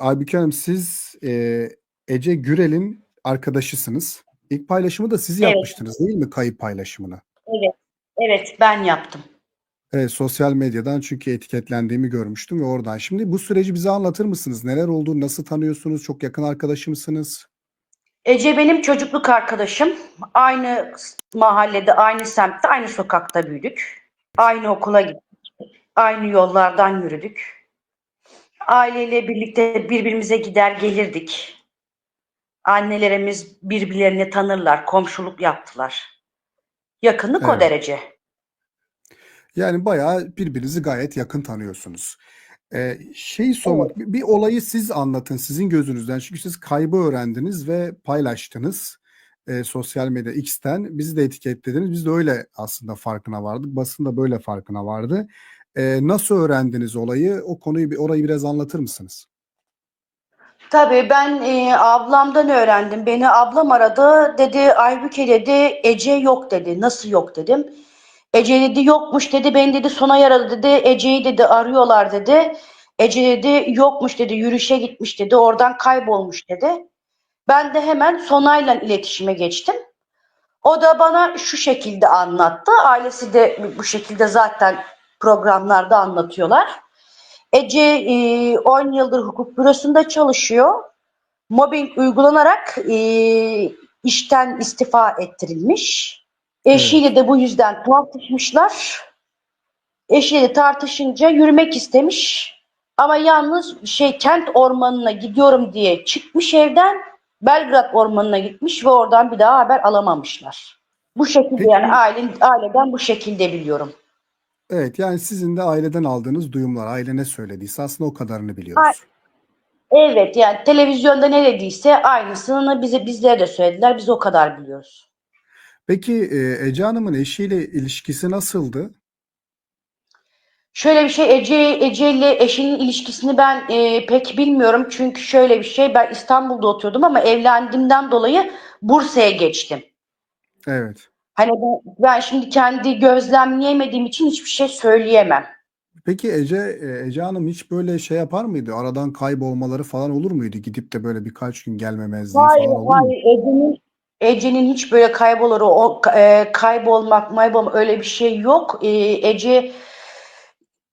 Aybüke Hanım siz, eee, Ece Gürel'in arkadaşısınız. İlk paylaşımı da siz Evet. yapmıştınız değil mi kayıp paylaşımını? Evet. Evet, ben yaptım. Evet, sosyal medyadan çünkü etiketlendiğimi görmüştüm ve oradan. Şimdi bu süreci bize anlatır mısınız? Neler oldu? Nasıl tanıyorsunuz? Çok yakın arkadaşı mısınız? Ece benim çocukluk arkadaşım. Aynı mahallede, aynı semtte, aynı sokakta büyüdük. Aynı okula gittik. Aynı yollardan yürüdük. Aileyle birlikte birbirimize gider gelirdik. Annelerimiz birbirlerini tanırlar, komşuluk yaptılar. Yakınlık o Evet. derece. Yani bayağı birbirinizi gayet yakın tanıyorsunuz. Eee, şeyi sormak, bir bir olayı siz anlatın sizin gözünüzden. Çünkü siz kaybı öğrendiniz ve paylaştınız, eee, sosyal medya X'ten. Bizi de etiketlediniz. Biz de öyle aslında farkına vardık. Basın da böyle farkına vardı. Eee, nasıl öğrendiniz olayı? O konuyu orayı biraz anlatır mısınız? Tabii ben e, ablamdan öğrendim. Beni ablam aradı. Dedi Aybüke dedi Ece yok dedi. Nasıl yok dedim. Ece dedi yokmuş dedi. Beni dedi Sonay aradı dedi. Ece'yi dedi arıyorlar dedi. Ece dedi yokmuş dedi. Yürüyüşe gitmiş dedi. Oradan kaybolmuş dedi. Ben de hemen Sonay'la iletişime geçtim. O da bana şu şekilde anlattı. Ailesi de bu şekilde zaten programlarda anlatıyorlar. Ece e, 10 yıldır hukuk bürosunda çalışıyor. Mobbing uygulanarak e, işten istifa ettirilmiş. Eşiyle de bu yüzden tartışmışlar. Eşiyle tartışınca yürümek istemiş. Ama yalnız şey kent ormanına gidiyorum diye çıkmış evden. Belgrad ormanına gitmiş ve oradan bir daha haber alamamışlar. Bu şekilde Peki. yani aile, aileden bu şekilde biliyorum. Evet, yani sizin de aileden aldığınız duyumlar, aile ne söylediyse aslında o kadarını biliyoruz. Evet yani televizyonda ne dediyse aynısını bize bizlere de söylediler. Biz o kadar biliyoruz. Peki, eee, Ece Hanım'ın eşiyle ilişkisi nasıldı? Şöyle bir şey Ece Ece ile eşinin ilişkisini ben e, pek bilmiyorum. Çünkü şöyle bir şey ben İstanbul'da oturuyordum ama evlendiğimden dolayı Bursa'ya geçtim. Evet. Hani ben, ben şimdi kendi gözlemleyemediğim için hiçbir şey söyleyemem. Peki Ece, eee, Ece Hanım hiç böyle şey yapar mıydı? Aradan kaybolmaları falan olur muydu? Gidip de böyle birkaç gün gelmemezliği Hayır, falan olur mu? hayır. Ece'nin Ece'nin hiç böyle kaybolur, o e, kaybolmak, maybolmak öyle bir şey yok. E, Ece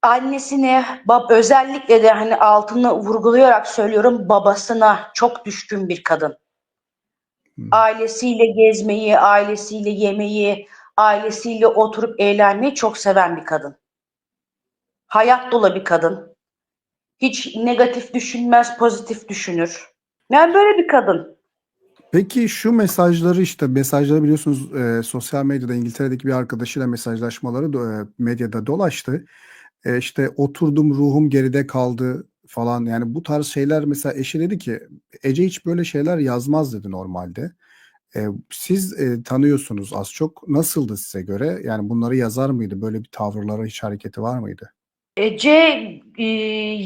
annesine, bab özellikle de hani altını vurgulayarak söylüyorum, babasına çok düşkün bir kadın. Ailesiyle gezmeyi, ailesiyle yemeyi, ailesiyle oturup eğlenmeyi çok seven bir kadın. Hayat dolu bir kadın. Hiç negatif düşünmez, pozitif düşünür. Yani böyle bir kadın. Peki şu mesajları işte mesajları biliyorsunuz eee, sosyal medyada İngiltere'deki bir arkadaşıyla mesajlaşmaları da, eee, medyada dolaştı. Eee, işte oturdum ruhum geride kaldı falan yani bu tarz şeyler mesela eşi dedi ki Ece hiç böyle şeyler yazmaz dedi normalde. Eee, siz, eee, tanıyorsunuz az çok. Nasıldı size göre? Yani bunları yazar mıydı? Böyle bir tavırları, hiç hareketi var mıydı? Ece e,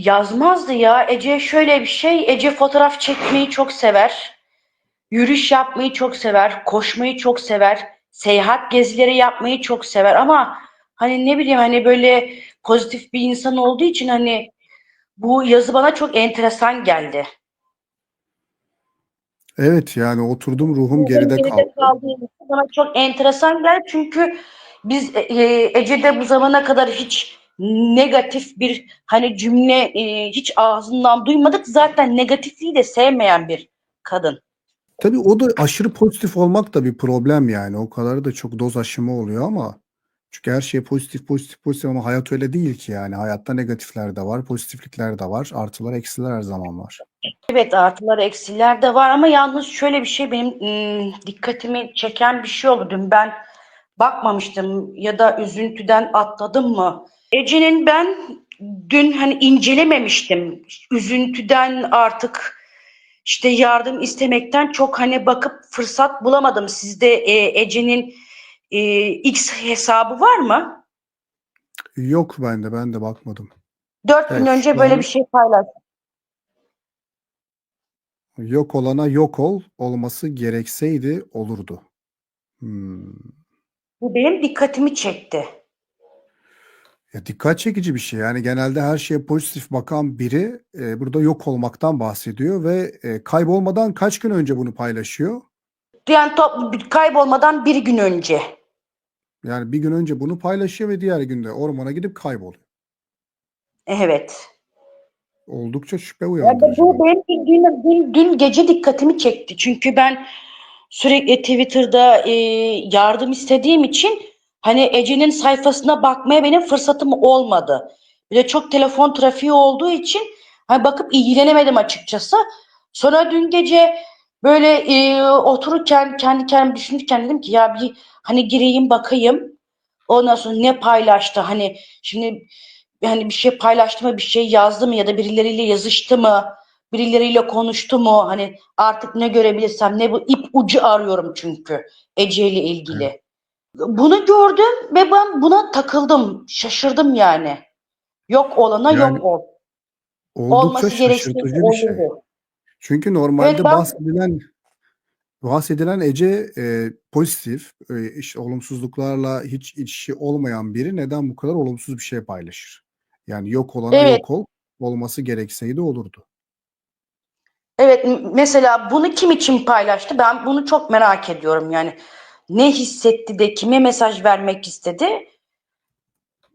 yazmazdı ya. Ece şöyle bir şey. Ece fotoğraf çekmeyi çok sever. Yürüyüş yapmayı çok sever. Koşmayı çok sever. Seyahat gezileri yapmayı çok sever. Ama hani ne bileyim hani böyle pozitif bir insan olduğu için hani bu yazı bana çok enteresan geldi. Evet, yani oturdum ruhum geride geride kaldı. için bana çok enteresan geldi. Çünkü biz e, Ece'de bu zamana kadar hiç negatif bir hani cümle e, hiç ağzından duymadık. Zaten negatifliği de sevmeyen bir kadın. Tabii o da aşırı pozitif olmak da bir problem yani. O kadar da çok doz aşımı oluyor ama çünkü her şey pozitif, pozitif, pozitif ama hayat öyle değil ki yani. Hayatta negatifler de var, pozitiflikler de var, artılar, eksiler her zaman var. Evet artılar eksiler de var ama yalnız şöyle bir şey benim ım, dikkatimi çeken bir şey oldu. Dün ben bakmamıştım ya da üzüntüden atladım mı? Ece'nin ben dün hani incelememiştim. Üzüntüden artık işte yardım istemekten çok hani bakıp fırsat bulamadım. Sizde e, Ece'nin e, X hesabı var mı? Yok bende, ben de bakmadım. Dört gün Evet, önce şu böyle bir şey paylaştım. yok olana yok ol, olması gerekseydi olurdu. Hımm. Bu benim dikkatimi çekti. Ya, dikkat çekici bir şey. Yani genelde her şeye pozitif bakan biri, eee, burada yok olmaktan bahsediyor ve, eee, kaybolmadan kaç gün önce bunu paylaşıyor? Yani top kaybolmadan 1 gün önce. Yani 1 gün önce bunu paylaşıyor ve diğer gün de ormana gidip kayboluyor. Evet. Oldukça şüphe Ya, uyandırıcı. bu benim dün dün dün gece dikkatimi çekti. Çünkü ben sürekli Twitter'da, eee, yardım istediğim için, hani, Ece'nin sayfasına bakmaya benim fırsatım olmadı. Bir de çok telefon trafiği olduğu için, hani, bakıp ilgilenemedim açıkçası. Sonra dün gece, böyle, eee, otururken, kendi kendime düşünürken dedim ki, "Ya, bir, hani, gireyim bakayım." Ondan sonra ne paylaştı? Hani, şimdi, hani, bir şey paylaştı mı, bir şey yazdı mı ya da birileriyle yazıştı mı, birileriyle konuştu mu? Hani, artık ne görebilirsem, ne bu ipucu arıyorum çünkü Ece ile ilgili. Evet. Bunu gördüm ve ben buna takıldım. Şaşırdım yani. Yok olana Yani yok ol. Olması gerektiği bir şey. Çünkü Evet, normalde ben bahsedilen bahsedilen Ece, eee, pozitif, eee, işte, olumsuzluklarla hiç işi olmayan biri neden bu kadar olumsuz bir şey paylaşır? Yani yok olana Evet. yok ol, olması gerekseydi olurdu. Evet, mesela bunu kim için paylaştı? Ben bunu çok merak ediyorum yani. Ne hissetti de kime mesaj vermek istedi?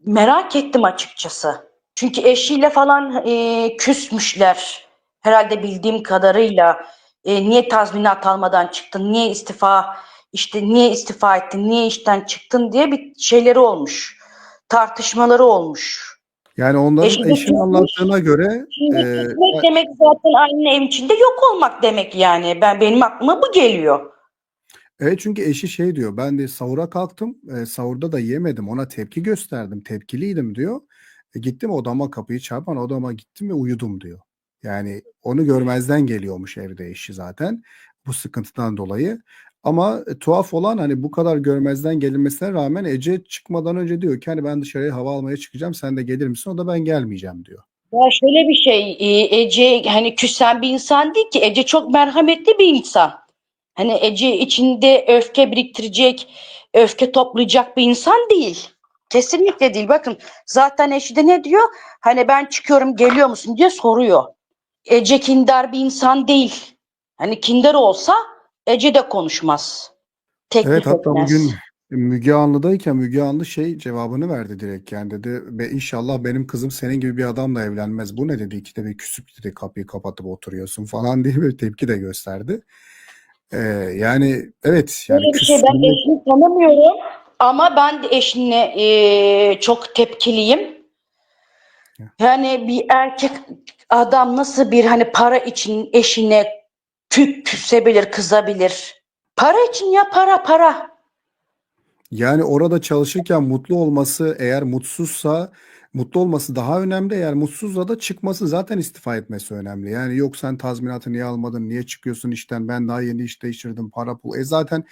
Merak ettim açıkçası. Çünkü eşiyle falan, eee, küsmüşler. Herhâlde bildiğim kadarıyla. Eee, niye tazminat almadan çıktın? Niye istifa işte, niye istifa ettin? Niye işten çıktın diye bir şeyleri olmuş. Tartışmaları olmuş. Yani onların Eşi de eşinin küsmüş. anlattığına göre, Şimdi e demek zaten aynı evin içinde yok olmak demek yani. Ben benim aklıma bu geliyor. Evet, çünkü eşi şey diyor, "Ben de sahura kalktım, eee, sahurda da yemedim, ona tepki gösterdim, tepkiliydim." diyor. E, "Gittim odama kapıyı çarpmadan odama gittim ve uyudum." diyor. Yani onu görmezden geliyormuş evde eşi zaten bu sıkıntıdan dolayı. Ama, e, tuhaf olan, hani, bu kadar görmezden gelinmesine rağmen Ece çıkmadan önce diyor ki, hani, "Ben dışarıya hava almaya çıkacağım, sen de gelir misin?" O da, "Ben gelmeyeceğim." diyor. Ya, şöyle bir şey, eee, Ece, hani, küsen bir insan değil ki. Ece çok merhametli bir insan. Hani, Ece içinde öfke biriktirecek, öfke toplayacak bir insan değil. Kesinlikle değil. Bakın zaten eşi de ne diyor? Hani, "Ben çıkıyorum, geliyor musun?" diye soruyor. Ece kindar bir insan değil. Hani, kindar olsa Ece de konuşmaz. Evet, Teklif hatta etmez. bugün Müge Anlı'dayken Müge Anlı şey cevabını verdi direkt, yani, dedi, "Be inşallah benim kızım senin gibi bir adamla evlenmez. Bu ne?" dedi, "İkide bir küsüp dedi kapıyı kapatıp oturuyorsun." falan diye böyle tepki de gösterdi. Eee, yani, evet, yani, Şöyle bir şey, ben eşini tanımıyorum ama ben de eşine, eee, çok tepkiliyim. Ya Yani, bir erkek adam nasıl bir, hani, para için eşine kü küsebilir, kızabilir? Para için ya, para, para. Yani, orada çalışırken mutlu olması, eğer mutsuzsa mutlu olması daha önemli. Eğer mutsuzsa da çıkması, zaten istifa etmesi önemli. Yani, "Yok sen tazminatı niye almadın, niye çıkıyorsun işten, ben daha yeni iş değiştirdim, para pul." E, zaten,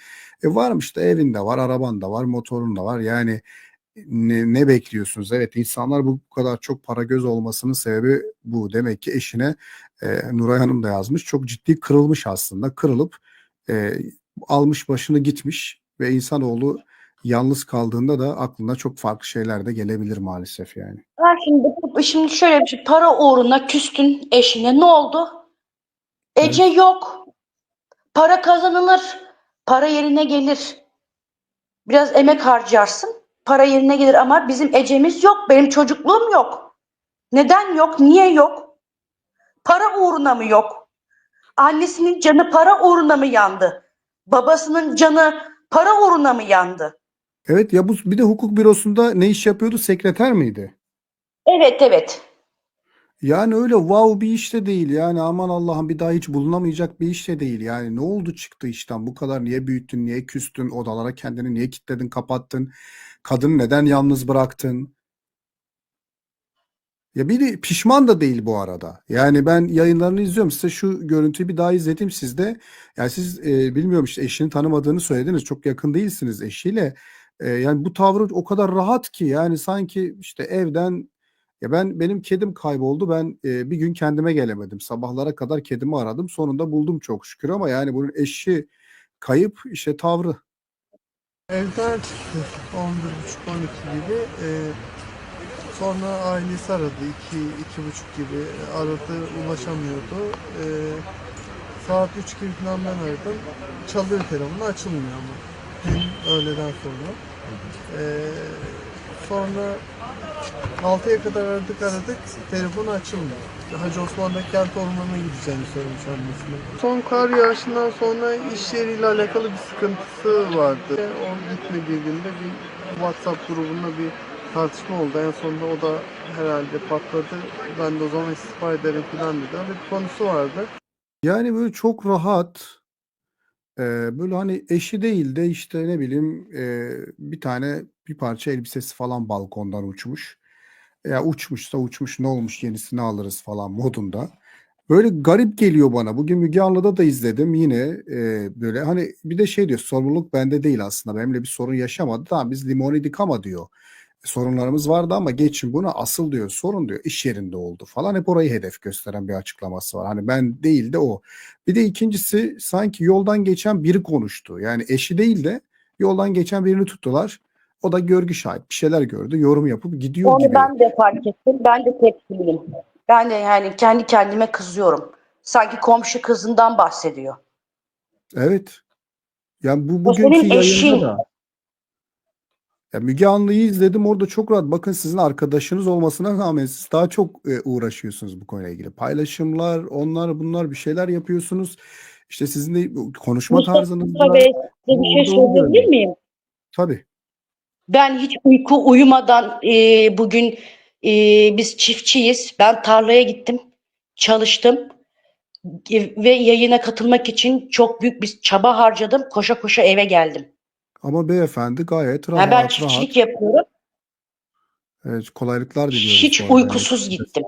e, varmış da evin de var, araban da var, motorun da var. Yani, ne ne bekliyorsunuz? Evet, insanlar bu kadar çok para göz olmasının sebebi bu. Demek ki eşine, eee, Nuray Hanım da yazmış, çok ciddi kırılmış aslında. Kırılıp, eee, almış başını gitmiş ve insanoğlu yalnız kaldığında da aklına çok farklı şeyler de gelebilir maalesef yani. Şimdi şimdi şöyle bir şey, para uğruna küstün eşine, ne oldu? Ece Evet. yok. Para kazanılır, para yerine gelir. Biraz emek harcarsın, para yerine gelir ama bizim Ece'miz yok. Benim çocukluğum yok. Neden yok? Niye yok? Para uğruna mı yok? Annesinin canı para uğruna mı yandı? Babasının canı para uğruna mı yandı? Evet, ya, bu bir de hukuk bürosunda ne iş yapıyordu? Sekreter miydi? Evet, evet. Yani, öyle wow bir iş de değil. Yani, aman Allah'ım bir daha hiç bulunamayacak bir iş de değil. Yani, ne oldu çıktı işten? Bu kadar niye büyüttün, niye küstün, odalara kendini niye kilitledin, kapattın? Kadını neden yalnız bıraktın? Ya, bir de pişman da değil bu arada. Yani, ben yayınlarını izliyorum. Size şu görüntüyü bir daha izleteyim sizde. Yani, siz, eee, bilmiyorum, işte, eşini tanımadığını söylediniz. Çok yakın değilsiniz eşiyle. Eee, yani, bu tavrı o kadar rahat ki, yani, sanki, işte, evden ya, ben benim kedim kayboldu. Ben, eee, bir gün kendime gelemedim. Sabahlara kadar kedimi aradım. Sonunda buldum çok şükür ama, yani, bunun eşi kayıp, işte, tavrı. Evden çıktık 11.30-12 gibi. Eee, Sonra ailesi aradı. iki, iki buçuk gibi aradı. Ulaşamıyordu. Ee, saat üç gibi falan ben aradım. Çalıyor telefonu açılmıyor ama. Dün öğleden sonra. Ee, sonra 6'ya kadar aradık aradık. Telefonu açılmıyor. Hacı Osman'da kent ormanına gideceğini söylemiş annesine. Son kar yağışından sonra iş yeriyle alakalı bir sıkıntısı vardı. O gitmediği günde bir WhatsApp grubunda bir tartışma oldu. En sonunda o da herhalde patladı. Ben de o zaman istifa ederim falan dedi. Bir konusu vardı. Yani böyle çok rahat e, böyle hani eşi değil de işte ne bileyim e, bir tane bir parça elbisesi falan balkondan uçmuş. Ya uçmuşsa uçmuş ne olmuş yenisini alırız falan modunda. Böyle garip geliyor bana. Bugün Müge Anlı'da da izledim yine e, böyle hani bir de şey diyor sorumluluk bende değil aslında. Benimle bir sorun yaşamadı. Tamam biz limon idik ama diyor. Sorunlarımız vardı ama geçin bunu asıl diyor sorun diyor iş yerinde oldu falan hep orayı hedef gösteren bir açıklaması var. Hani ben değil de o. Bir de ikincisi sanki yoldan geçen biri konuştu. Yani eşi değil de yoldan geçen birini tuttular. O da görgü şahit bir şeyler gördü yorum yapıp gidiyor Onu gibi. ben de fark ettim. Ben de tepkiliyim. Ben de yani kendi kendime kızıyorum. Sanki komşu kızından bahsediyor. Evet. Yani bu bugünkü senin eşin. da ya Müge Anlı'yı izledim orada çok rahat. Bakın sizin arkadaşınız olmasına rağmen siz daha çok e, uğraşıyorsunuz bu konuyla ilgili. Paylaşımlar, onlar bunlar bir şeyler yapıyorsunuz. İşte sizin de konuşma Mustafa Bey size bir şey onu söyleyebilir miyim? Tabii. Ben hiç uyku uyumadan e, bugün e, biz çiftçiyiz. Ben tarlaya gittim, çalıştım E, ve yayına katılmak için çok büyük bir çaba harcadım. Koşa koşa eve geldim. Ama beyefendi gayet Yani ben rahat rahat. çiftçilik yapıyorum. Evet, kolaylıklar diliyoruz Hiç uykusuz gittim.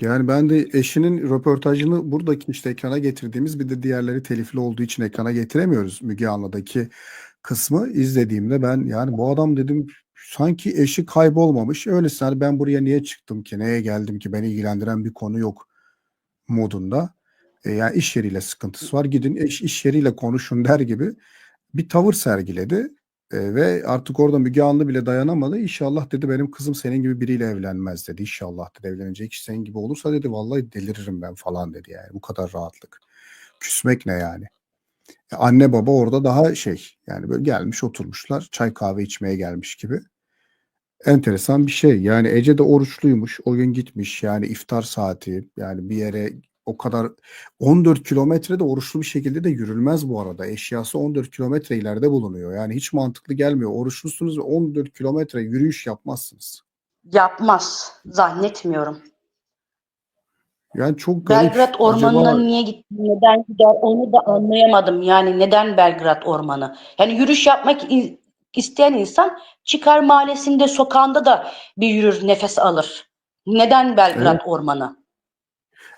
Yani ben de eşinin röportajını buradaki işte ekrana getirdiğimiz bir de diğerleri telifli olduğu için ekrana getiremiyoruz Müge Anlı'daki kısmı izlediğimde ben yani bu adam dedim sanki eşi kaybolmamış. Öylesine hani ben buraya niye çıktım ki neye geldim ki beni ilgilendiren bir konu yok modunda. E, yani iş yeriyle sıkıntısı var gidin eş iş yeriyle konuşun der gibi bir tavır sergiledi. E, ve artık orada Müge Anlı bile dayanamadı. İnşallah dedi benim kızım senin gibi biriyle evlenmez dedi. İnşallah dedi evlenecek kişi senin gibi olursa dedi vallahi deliririm ben falan dedi yani. Bu kadar rahatlık. Küsmek ne yani? E, anne baba orada daha şey yani böyle gelmiş oturmuşlar çay kahve içmeye gelmiş gibi. Enteresan bir şey. Yani Ece de oruçluymuş. O gün gitmiş yani iftar saati yani bir yere o kadar 14 kilometrede oruçlu bir şekilde de yürülmez bu arada. Eşyası 14 kilometre ileride bulunuyor. Yani hiç mantıklı gelmiyor. Oruçlusunuz ve 14 kilometre yürüyüş yapmazsınız. Yapmaz. Zannetmiyorum. Yani çok garip. Belgrad Ormanı'na Acaba niye gitti, neden gider onu da anlayamadım. Yani neden Belgrad Ormanı? Yani yürüyüş yapmak isteyen insan çıkar mahallesinde, sokağında da bir yürür, nefes alır. Neden Belgrad Evet. Ormanı?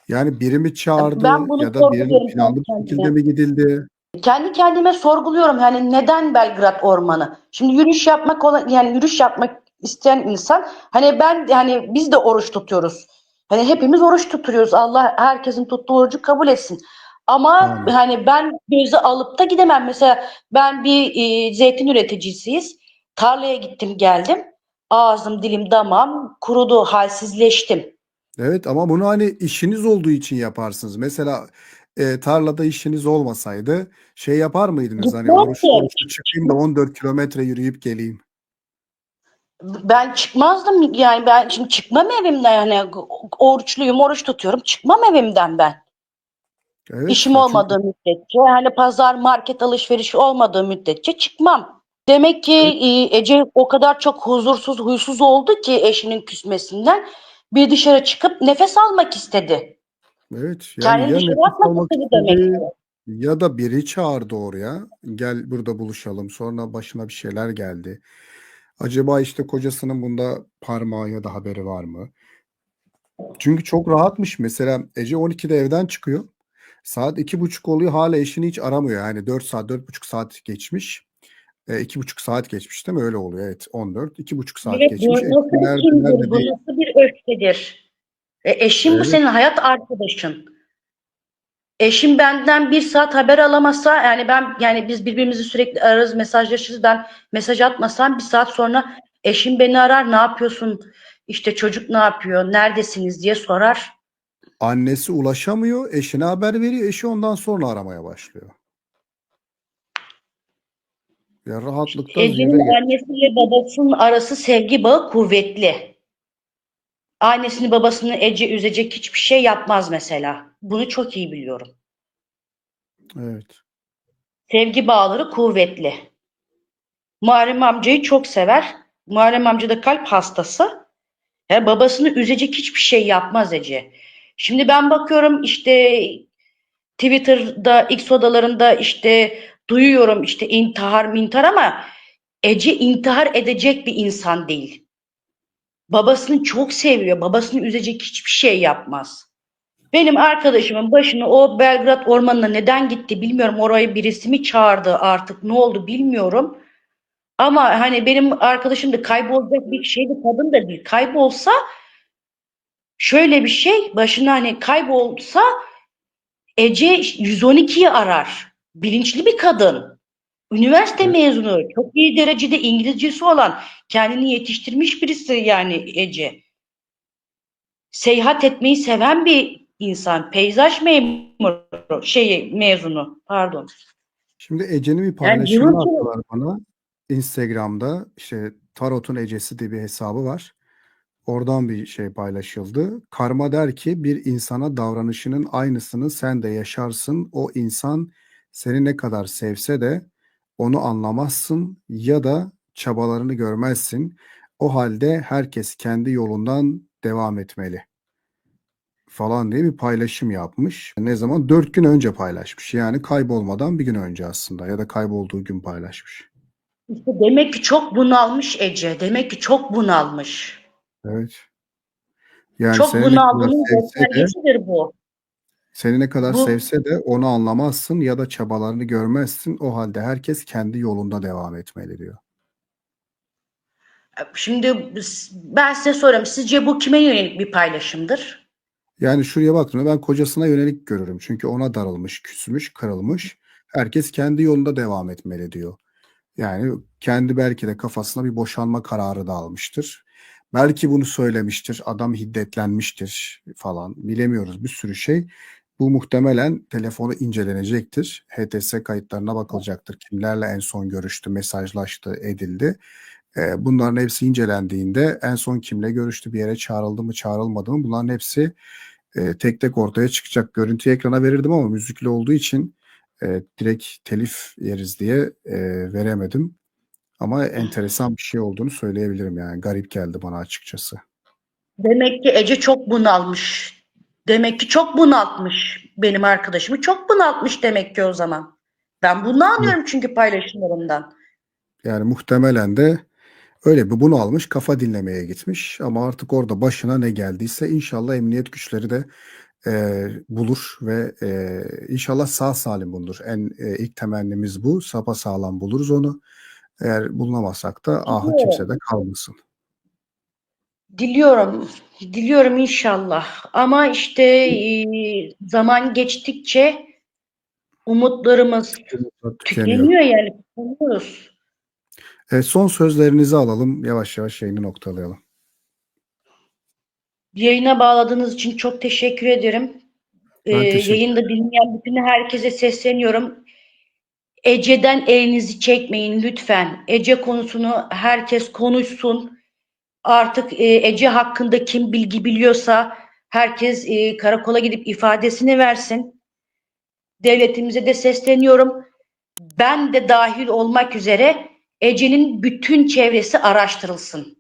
yani biri mi çağırdı ya da sorguluyorum planlı bir şekilde mi gidildi? Kendi kendime sorguluyorum. Yani neden Belgrad Ormanı? Şimdi yürüyüş yapmak olan yani yürüyüş yapmak isteyen insan hani ben yani biz de oruç tutuyoruz. Hani hepimiz oruç tutuyoruz. Allah herkesin tuttuğu orucu kabul etsin. Ama Amin. hani ben göze alıp da gidemem. Mesela ben bir e, zeytin üreticisiyiz. Tarlaya gittim geldim. Ağzım, dilim, damağım kurudu, halsizleştim. Evet ama bunu hani işiniz olduğu için yaparsınız. Mesela e, tarlada işiniz olmasaydı şey yapar mıydınız? Hani oruç, ki. oruçlu çıkayım da 14 kilometre yürüyüp geleyim. Ben çıkmazdım yani ben şimdi çıkmam evimden yani oruçluyum oruç tutuyorum çıkmam evimden ben Evet işim ya çünkü olmadığı müddetçe hani pazar market alışverişi olmadığı müddetçe çıkmam. Demek ki evet, e, Ece o kadar çok huzursuz huysuz oldu ki eşinin küsmesinden bir dışarı çıkıp nefes almak istedi. evet yani Kendini dışarı atmak istedi demek ki. ya da biri çağırdı oraya. Gel burada buluşalım. Sonra başına bir şeyler geldi. Acaba işte kocasının bunda parmağı ya da haberi var mı? Çünkü çok rahatmış. Mesela Ece 12'de evden çıkıyor. Saat iki buçuk oluyor hala eşini hiç aramıyor. Yani 4 saat, dört buçuk saat geçmiş. E, iki buçuk saat geçmiş değil mi? Öyle oluyor. Evet 14. iki buçuk saat Evet, geçmiş. bu nasıl nerede bu nasıl bir öfkedir? E, eşim bu Evet, senin hayat arkadaşın. Eşim benden bir saat haber alamasa yani ben yani biz birbirimizi sürekli ararız mesajlaşırız ben mesaj atmasam bir saat sonra eşim beni arar ne yapıyorsun İşte çocuk ne yapıyor, neredesiniz diye sorar. Annesi ulaşamıyor, eşine haber veriyor. Eşi ondan sonra aramaya başlıyor. Ya rahatlıktan gel- annesiyle babasının arası sevgi bağı kuvvetli. Annesini babasını Ece üzecek hiçbir şey yapmaz mesela. Bunu çok iyi biliyorum. Evet. Sevgi bağları kuvvetli. Muharrem amcayı çok sever. Muharrem amca da kalp hastası. Ya babasını üzecek hiçbir şey yapmaz Ece. Şimdi ben bakıyorum işte Twitter'da, X odalarında işte duyuyorum işte intihar mintihar ama Ece intihar edecek bir insan değil. Babasını çok seviyor. Babasını üzecek hiçbir şey yapmaz. Benim arkadaşımın başına o Belgrad ormanına neden gitti bilmiyorum. Oraya birisi mi çağırdı artık ne oldu bilmiyorum. Ama hani benim arkadaşım da kaybolacak bir şeydi kadın da değil. Kaybolsa şöyle bir şey başına hani kaybolsa Ece 112'yi arar. Bilinçli bir kadın. Üniversite mezunu. Çok iyi derecede İngilizcesi olan. Kendini yetiştirmiş birisi yani Ece. Seyahat etmeyi seven bir insan. Peyzaj memuru. Şey mezunu. Pardon. Şimdi Ece'nin bir Yani cıvıl cıvıl. attılar bana. Instagram'da işte Tarot'un Ecesi diye bir hesabı var. Oradan bir şey paylaşıldı. Karma der ki bir insana davranışının aynısını sen de yaşarsın. O insan seni ne kadar sevse de onu anlamazsın ya da çabalarını görmezsin. O halde herkes kendi yolundan devam etmeli falan diye bir paylaşım yapmış. Ne zaman? Dört gün önce paylaşmış. Yani kaybolmadan bir gün önce aslında ya da kaybolduğu gün paylaşmış. İşte demek ki çok bunalmış Ece. Demek ki çok bunalmış. Evet. Yani çok bunaldığının göstergesidir bu. Seni ne kadar Bu- sevse de onu anlamazsın ya da çabalarını görmezsin. O halde herkes kendi yolunda devam etmeli diyor. Şimdi ben size sorayım. Sizce bu kime yönelik bir paylaşımdır? Yani şuraya baktığımda ben kocasına yönelik görürüm. Çünkü ona darılmış, küsmüş, kırılmış. Herkes kendi yolunda devam etmeli diyor. Yani kendi belki de kafasına bir boşanma kararı da almıştır. Belki bunu söylemiştir, adam hiddetlenmiştir falan. Bilemiyoruz bir sürü şey. Bu muhtemelen telefonu incelenecektir. HTS kayıtlarına bakılacaktır. Kimlerle en son görüştü, mesajlaştı, edildi. Ee, Bunların hepsi incelendiğinde en son kimle görüştü, bir yere çağrıldı mı, çağrılmadı mı bunların hepsi e, tek tek ortaya çıkacak. Görüntüyü ekrana verirdim ama müzikli olduğu için e, direkt telif yeriz diye e, veremedim. Ama enteresan bir şey olduğunu söyleyebilirim yani. Garip geldi bana açıkçası. Demek ki Ece çok bunalmış. Demek ki çok bunaltmış benim arkadaşımı. Çok bunaltmış demek ki o zaman. Ben bunu anlıyorum çünkü paylaşımlarından. Yani muhtemelen de öyle bir bunu almış kafa dinlemeye gitmiş ama artık orada başına ne geldiyse inşallah emniyet güçleri de e, bulur ve e, inşallah sağ salim bulunur. En e, ilk temennimiz bu. Sapa sağlam buluruz onu. Eğer bulunamazsak da ahı Evet. kimse de kalmasın. Diliyorum. Diliyorum inşallah. Ama işte e, zaman geçtikçe umutlarımız Tükeniyor. tükeniyor yani. Tükeniyoruz. E, son sözlerinizi alalım. Yavaş yavaş yayını noktalayalım. Yayına bağladığınız için çok teşekkür ederim. Ben Ee, teşekkür yayında dinleyen bütün herkese sesleniyorum. Ece'den elinizi çekmeyin lütfen. Ece konusunu herkes konuşsun. Artık e, Ece hakkında kim bilgi biliyorsa herkes e, karakola gidip ifadesini versin. Devletimize de sesleniyorum. Ben de dahil olmak üzere Ece'nin bütün çevresi araştırılsın.